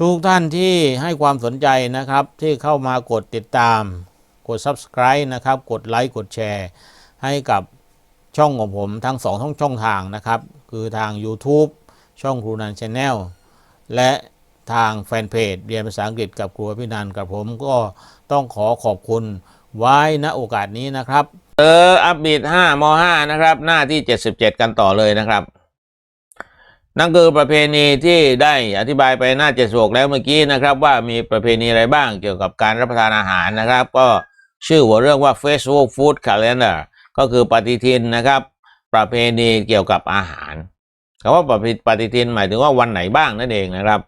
ทุกท่านที่ให้ความสนใจนะครับ ที่เข้ามากดติดตาม กด subscribe นะครับ กดไลค์กดแชร์ให้กับช่องของผมทั้งสองช่องช่องทางนะครับ คือทาง YouTube ช่องครูนันช n แนลและทางแฟนเพจเรียนภาษาอังกฤษกับครูพี่นันกับผมก็ต้องขอขอบคุณไว้ณโอกาสนี้นะครับ เอออัปบีด5ม5นะครับ หน้าที่ 77 กันต่อเลยนะครับ นั่นคือประเพณีที่ได้อธิบายไปหน้าเจ็ดสกแล้วเมื่อกี้นะครับ ว่ามีประเพณีอะไรบ้างเกี่ยวกับการรับประทานอาหารนะครับ ก็ชื่อหัวเรื่องว่า Festival Food Calendar ก็คือปฏิทินนะครับ ประเพณีเกี่ยวกับอาหารคำว่าปฏิทินหมายถึงว่าวันไหนบ้างนั่นเองนะครับ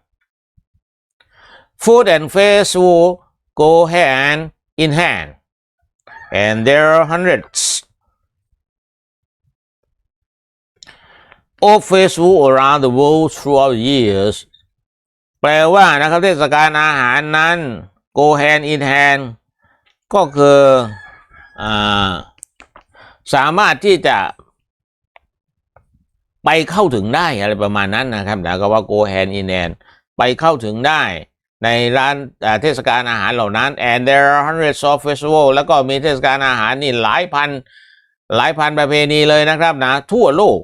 Food and festival go hand in hand and there are hundreds of festival around the world throughout the years แปลว่านะครับเทศกาลอาหารนั้น go hand in hand ก็คืออสามารถที่จะไปเข้าถึงได้อะไรประมาณนั้นนะครับแล้วก็ว่า go hand in hand ไปเข้าถึงได้ในร้านเทศกาลอาหารเหล่านั้น and there are hundreds of festival แล้วก็มีเทศกาลอาหารนี่หลายพัน หลายพันประเพณีเลยนะครับนะ ทั่วโลก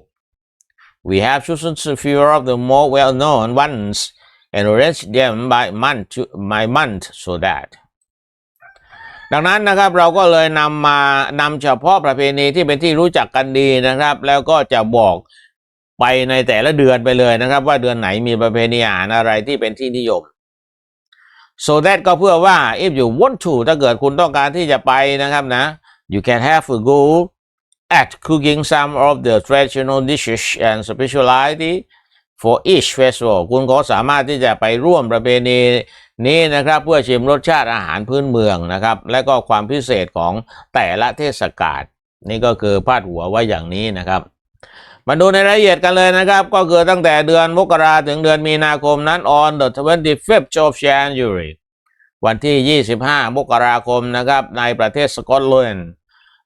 we have chosen a few of the more well-known ones and arranged them by month to, by month so that ดังนั้นนะครับเราก็เลยนำมานำเฉพาะประเพณีที่เป็นที่รู้จักกันดีนะครับ แล้วก็จะบอกไปในแต่ละเดือนไปเลยนะครับ ว่าเดือนไหนมีประเพณีอาหารอะไรที่เป็นที่นิยม so that ก็เพื่อว่า if you want to ถ้าเกิดคุณต้องการที่จะไปนะครับนะ you can have a go at cooking some of the traditional dishes and specialty for each festival คุณก็สามารถที่จะไปร่วมประเพณีนี้นะครับ เพื่อชิมรสชาติอาหารพื้นเมืองนะครับ และก็ความพิเศษของแต่ละเทศกาลนี่ก็คือพาดหัวไว่าอย่างนี้นะครับมาดูในรายละเอียดกันเลยนะครับ ก็คือตั้งแต่เดือนมกราถึงเดือนมีนาคมนั้น on the 25th of January วันที่ 25 มกราคมนะครับ ในประเทศสกอตแลนด์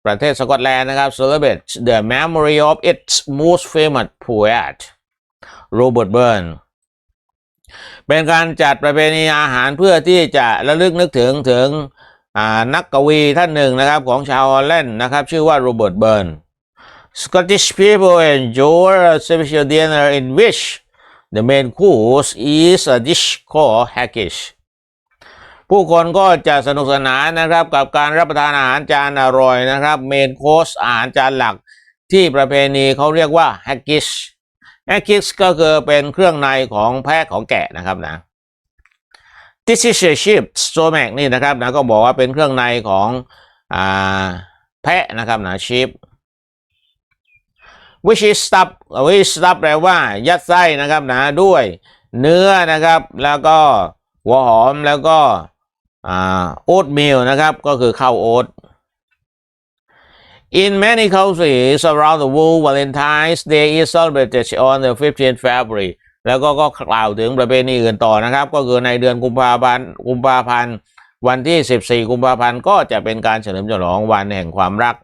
ประเทศสกอตแลนด์นะครับ celebrate the memory of its most famous poet Robert Burns เป็นการจัดประเพณีอาหารเพื่อที่จะระลึกนึกถึงถึงนักกวีท่านหนึ่งนะครับของชาวฮอลแลนด์นะครับ ชื่อว่าโรเบิร์ตเบิร์น Scottish people enjoy a special dinner in which the main course is a dish called haggis ผู้คนก็จะสนุกสนานนะครับกับการรับประทานอาหารจานอร่อยนะครับเมนโคสอาหารจานหลักที่ประเพณีเขาเรียกว่า haggis haggis ก็คือเป็นเครื่องในของแพะของแกะนะครับนะ This is a sheep stomach นี่นะครับนะก็บอกว่าเป็นเครื่องในของอแพะนะครับนะ sheep which is stuff which stuff แปลว่ายัดไส้นะครับนะด้วยเนื้อนะครับแล้วก็หัวหอมแล้วก็ โอ๊ตมิลนะครับ ก็คือข้าวโอ๊ต In many countries around the world Valentine's Day is celebrated on the 15th February แล้วก็ก็กล่าวถึงประเพณีอื่นต่อนะครับ ก็คือในเดือนกุมภาพันธ์กุมภาพันธ์วันที่ 14 กุมภาพันธ์ก็จะเป็นการเฉลิมฉลองวันแห่งความรัก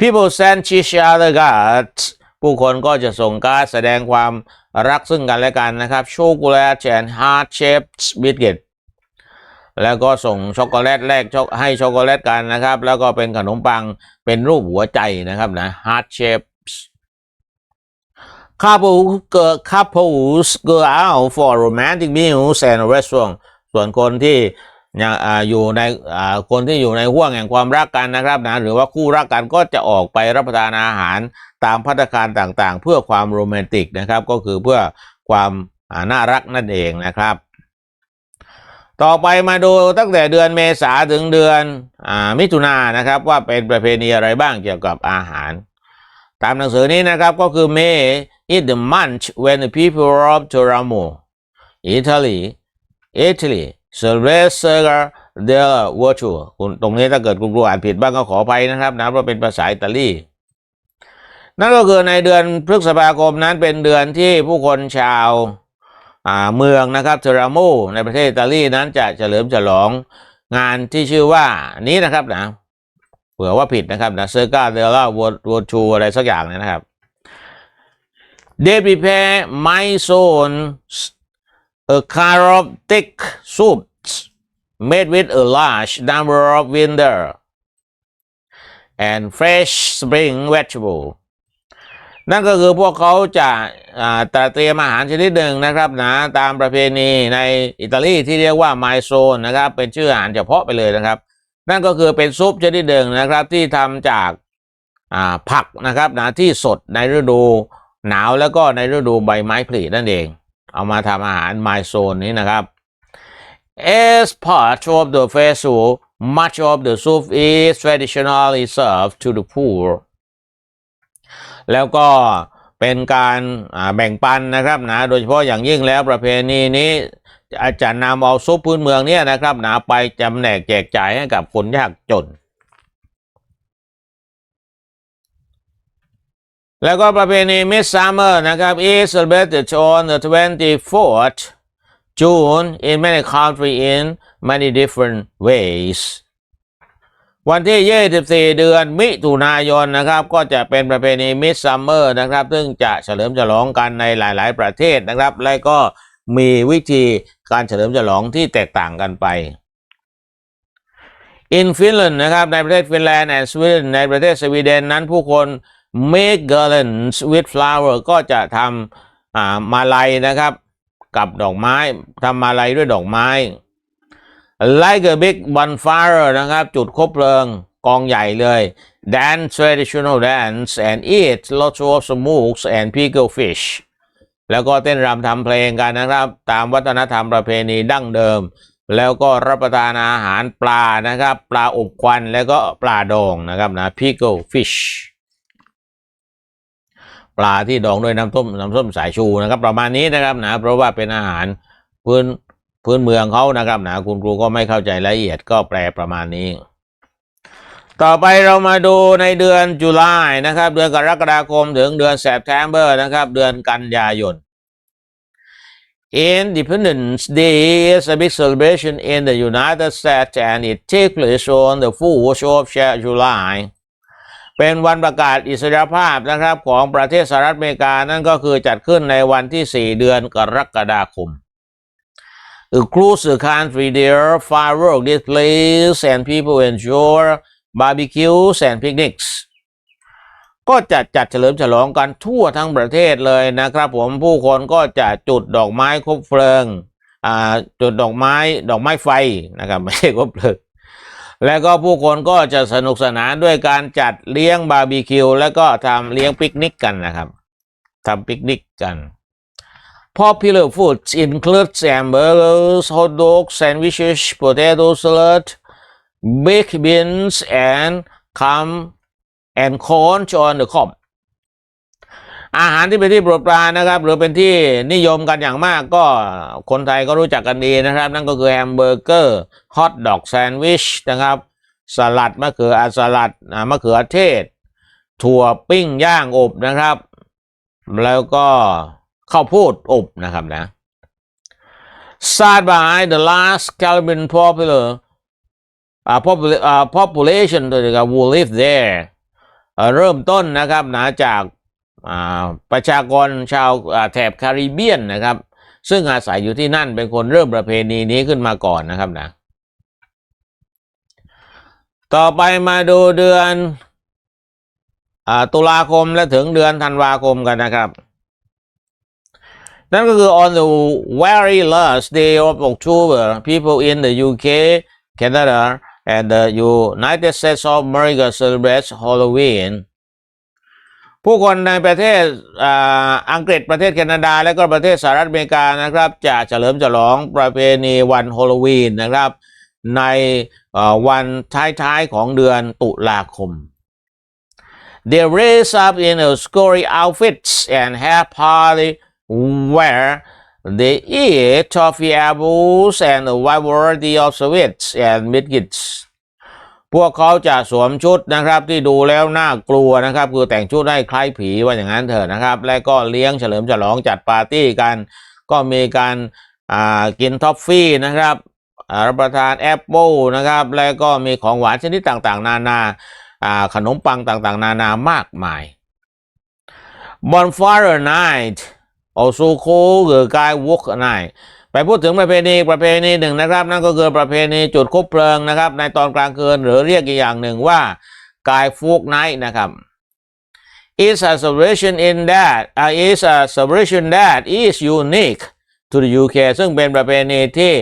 People send each other cards ผู้คนก็จะส่งการ์ดแสดงความรักซึ่งกันและกันนะครับ Chocolate and heart shaped biscuit แล้ แล้วก็ส่งช็อกโกแลตแลกช็อกให้ช็อกโกแลตกันนะครับ แล้วก็เป็นขนมปังเป็นรูปหัวใจนะครับนะ heart shapes couple couples go out for romantic meals and restaurant ส่วนคนที่ยังอยู่ในคนที่อยู่ในห่วงแห่งความรักกันนะครับนะหรือว่าคู่รักกันก็จะออกไปรับประทานอาหารตามพัตตาคารต่างๆ เพื่อความโรแมนติกนะครับ ก็คือเพื่อความน่ารักนั่นเองนะครับ ต่อไปมาดูตั้งแต่เดือนเมษาถึงเดือนอมิถุนายนนะครับ ว่าเป็นประเพณีอะไรบ้างเกี่ยวกับอาหาร ตามหนังสือนี้นะครับก็คือ May is the month when the people of Teramo Italy Italy celebrate Sega del Virtue คุณตรงนี้ถ้าเกิดคุณครูอ่านผิดบ้างก็ขออภัยนะครับนะเพราะเป็นภาษาอิตาลีนั่นก็คือในเดือนพฤษภาคมนั้นเป็นเดือนที่ผู้คนชาว เมืองนะครับเทราโมในประเทศอิตาลีนั้นจะเฉลิมฉลองงานที่ชื่อว่านี้นะครับนะเผื่อว่าผิดนะครับนะเซอร์กาเดล่าวอร์ชูอะไรสักอย่างเนยนะครับ They prepare my son a kind of thick soups made with a large number of winter and fresh spring vegetable นั่นก็คือพวกเขาจะตระเตรียมอาหารชนิดหนึ่งนะครับนะตามประเพณีในอิตาลีที่เรียกว่าไมโซนนะครับ เป็นชื่ออาหารเฉพาะไปเลยนะครับ นั่นก็คือเป็นซุปชนิดหนึ่งนะครับที่ทำจากผักนะครับนะที่สดในฤดูหนาวแล้วก็ในฤดูใบไม้ผลินั่นเอง เอามาทำอาหารไมโซนนี้นะครับ As part of the festival much of the soup is traditionally served to the poor แล้วก็เป็นการแบ่งปันนะครับนะโดยเฉพาะอย่างยิ่งแล้วประเพณีนี้อาจารย์นำเอาซุปพื้นเมืองเนี่ยนะครับนะไปจำแนกแจกจ่ายให้กับคนยากจน แล้วก็ประเพณี Midsummer นะครับ is celebrated on the 24th June in many countries in many different ways วันที่ 24 เดือนมิถุนายนนะครับ ก็จะเป็นประเพณี Midsummer นะครับ ซึ่งจะเฉลิมฉลองกันในหลาย ๆ ประเทศนะครับ และก็มีวิธีการเฉลิมฉลองที่แตกต่างกันไป In Finland นะครับในประเทศฟินแลนด์ and Sweden ในประเทศสวีเดนนั้นผู้คน make garlands with flower ก็จะทำอ่ามาลัยนะครับ กับดอกไม้ทำมาลัยด้วยดอกไม้ like a big bonfire นะครับ จุดคบเพลิงกองใหญ่เลย dance traditional dance and eat lots of smokes and pickled fish แล้วก็เต้นรำทำเพลงกันนะครับ ตามวัฒนธรรมประเพณีดั้งเดิม แล้วก็รับประทานอาหารปลานะครับ ปลาอบควันแล้วก็ปลาดองนะครับนะ pickle fish ปลาที่ดองด้วยน้ำส้มน้ำส้มสายชูนะครับ ประมาณนี้นะครับนะเพราะว่าเป็นอาหารพื้น พื้นเมืองเขานะครับนะคุณครูก็ไม่เข้าใจรายละเอียดก็แปลประมาณนี้ ต่อไปเรามาดูในเดือนจุลายนะครับ เดือนกรกฎาคมถึงเดือนเซปเทมเบอร์นะครับ เดือนกันยายน Independence Day is a big celebration in the United States and it takes place on the 4th of July เป็นวันประกาศอิสรภาพนะครับของประเทศสหรัฐอเมริกา นั่นก็คือจัดขึ้นในวันที่ 4 เดือนกรกฎาคม Across the country there are firework displays and people enjoy barbecues and picnics ก็จะจัดเฉลิมฉลองกันทั่วทั้งประเทศเลยนะครับผมผู้คนก็จะจุดดอกไม้คบเพลิงอ่าจุดดอกไม้ดอกไม้ไฟนะครับไม่ใช่คบเพลิงแล้วก็ผู้คนก็จะสนุกสนานด้วยการจัดเลี้ยงบาร์บีคิว แล้วก็ทำเลี้ยงปิกนิกกันนะครับทำปิกนิกกัน Popular foods include hamburgers, hot dogs, sandwiches, potato salad, baked beans, and cum and corn on the cob อาหารที่เป็นที่โปรดปรานนะครับ หรือเป็นที่นิยมกันอย่างมากก็คนไทยก็รู้จักกันดีนะครับ นั่นก็คือแฮมเบอร์เกอร์ฮอทดอกแซนด์วิชนะครับสลัดมะเขืออาสลัดมะเขือเทศ ถั่วปิ้งย่างอบนะครับ แล้วก็ ข้าวโพดอบนะครับนะ Start by the last Caribbean popular uh, popula- uh, population ตัวเดียวกับ who live there เอ่อเริ่มต้นนะครับนะจากอ่าประชากรชาวอ่าแถบแคริเบียนนะครับ ซึ่งอาศัยอยู่ที่นั่นเป็นคนเริ่มประเพณีนี้ขึ้นมาก่อนนะครับนะ ต่อไปมาดูเดือนอาตุลาคมและถึงเดือนธันวาคมกันนะครับ นั่นก็คือ on the very last day of October people in the UK Canada and the United States of America celebrate Halloween ผู้คนในประเทศอ,อังกฤษประเทศแคนาดา และก็ประเทศสหรัฐอเมริกานะครับ จะเฉลิมฉลองประเพณีวันฮอลลวีนนะครับ ในวันท้ายๆของเดือนตุลาคม They dress up in a scary outfits and have party where they eat toffee apples and a wide variety of sweets and biscuits พวกเขาจะสวมชุดนะครับที่ดูแล้วน่ากลัวนะครับ คือแต่งชุดให้คล้ายผีว่าอย่างนั้นเถอะนะครับ และก็เลี้ยงเฉลิมฉลองจัดปาร์ตี้กัน ก็มีการกินท็อฟฟี่นะครับรับประทานแอปเปิลนะครับ และก็มีของหวานชนิดต่างๆ นานาาขนมปังต่างๆ นานามากมาย Bonfire Night also called the Guy Walk Night ไปพูดถึงประเพณีประเพณีหนึ่งนะครับ นั่นก็คือประเพณีจุดคบเพลิงนะครับ ในตอนกลางคืนหรือเรียกอีกอย่างหนึ่งว่ากายฟูกไนท์นะครับ is a celebration in that uh, is a celebration that is unique to the UK ซึ่งเป็นประเพณีที่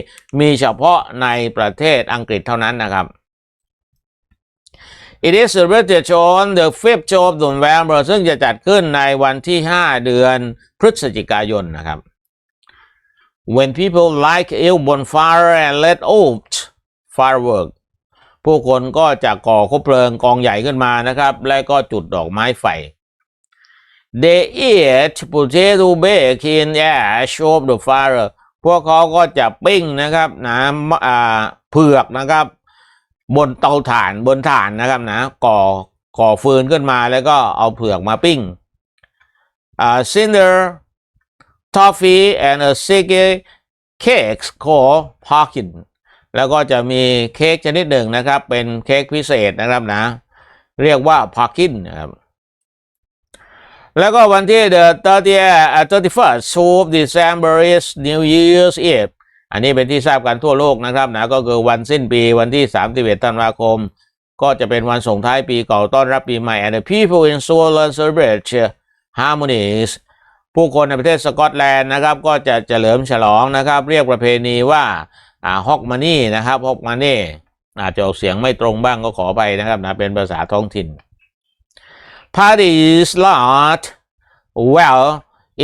มีเฉพาะในประเทศอังกฤษเท่านั้นนะครับ It is celebrated on the 5th of November ซึ่งจะจัดขึ้นในวันที่ 5 เดือนพฤศจิกายนนะครับ When people like a bonfire and let out firework ผู้คนก็จะก่อคบเพลิงกองใหญ่ขึ้นมานะครับ และก็จุดดอกไม้ไฟ They eat potato bake in ash of the fire พวกเขาก็จะปิ้งนะครับนะอ่าเผือกนะครับ บนเตาถ่านบนถ่านนะครับนะก่อก่อฟืนขึ้นมาแล้วก็เอาเผือกมาปิ้งอ่า cinder toffee and a sticky cakes called pumpkin แล้วก็จะมีเค้กชนิดหนึ่งนะครับ เป็นเค้กพิเศษนะครับนะ เรียกว่า pumpkin นะครับแล้วก็วันที่ the 30 uh, 31st of December is New Year's Eve อันนี้เป็นที่ทราบกันทั่วโลกนะครับนะก็คือวันสิ้นปีวันที่ 31 ธันวาคม ก็จะเป็นวันส่งท้ายปีเก่าต้อนรับปีใหม่ and the people in Scotland celebrate harmonies ผู้คนในประเทศสกอตแลนด์นะครับก็จะเฉลิมฉลองนะครับ เรียกประเพณีว่าฮอกมานี่นะครับฮอกมานี่อาจจะออกเสียงไม่ตรงบ้างก็ขอไปนะครับนะเป็นภาษาท้องถิ่น Parties last well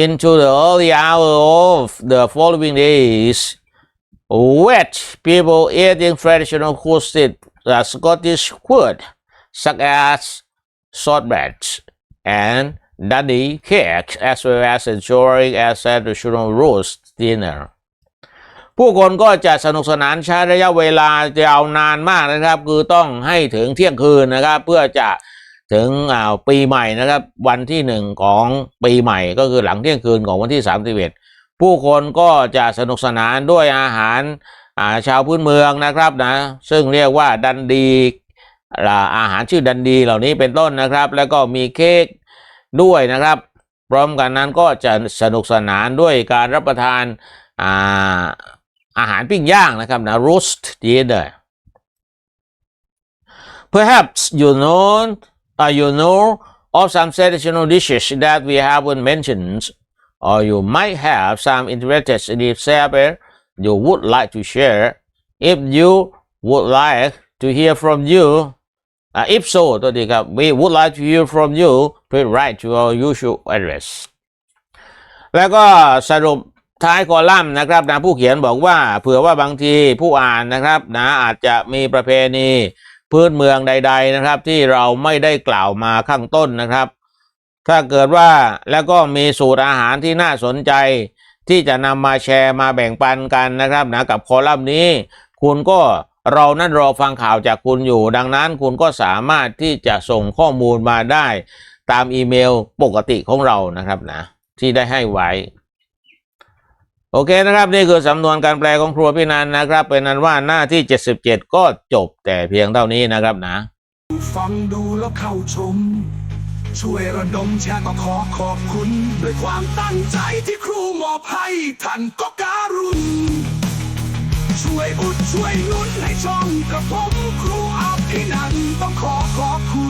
into the early hour of the following days with people eating traditional roasted uh, Scottish food such as shortbreads and daddy cakes as well as enjoying a traditional roast dinner ผู้คนก็จะสนุกสนานใช้ระยะเวลายาวนานมากนะครับ คือต้องให้ถึงเที่ยงคืนนะครับ เพื่อจะถึงปีใหม่นะครับ วันที่หนึ่งของปีใหม่ก็คือหลังเที่ยงคืนของวันที่สามสิบเอ็ด ผู้คนก็จะสนุกสนานด้วยอาหารอาชาวพื้นเมืองนะครับนะซึ่งเรียกว่าดันดีอาหารชื่อดันดีเหล่านี้เป็นต้นนะครับ แล้วก็มีเค้กด้วยนะครับ พร้อมกันนั้นก็จะสนุกสนานด้วยการรับประทานอาอาหารปิ้งย่างนะครับนะ roast dinner perhaps you know uh, you know of some traditional dishes that we haven't mentioned or you might have some interested recipe you would like to share if you would like to hear from you uh, if so ตัวดีครับ we would like to hear from you please write to our usual address แล้วก็สรุปท้ายคอลัมน์นะครับนะผู้เขียนบอกว่าเผื่อว่าบางทีผู้อ่านนะครับนะอาจจะมีประเพณีพื้นเมืองใด ๆนะครับ ที่เราไม่ได้กล่าวมาข้างต้นนะครับ ถ้าเกิดว่าแล้วก็มีสูตรอาหารที่น่าสนใจ ที่จะนำมาแชร์มาแบ่งปันกันนะครับนะกับคอลัมน์นี้ คุณก็เรานั่นรอฟังข่าวจากคุณอยู่ ดังนั้นคุณก็สามารถที่จะส่งข้อมูลมาได้ตามอีเมลปกติของเรานะครับนะที่ได้ให้ไว้ โอเคนะครับ นี่คือสำนวนการแปลของครัวพี่นันนะครับ เป็นนั้นว่าหน้าที่ 77 ก็จบแต่เพียงเท่านี้นะครับนะ ฟังดูแล้วเข้าชม ช่วยระดมแชร์ก็ขอขอบคุณ ด้วยความตั้งใจที่ครูมอบให้ท่านก็การุณ ช่วยอุดช่วยนุนให้ช่องกระผมครูอาพี่นันต้องขอขอบคุณ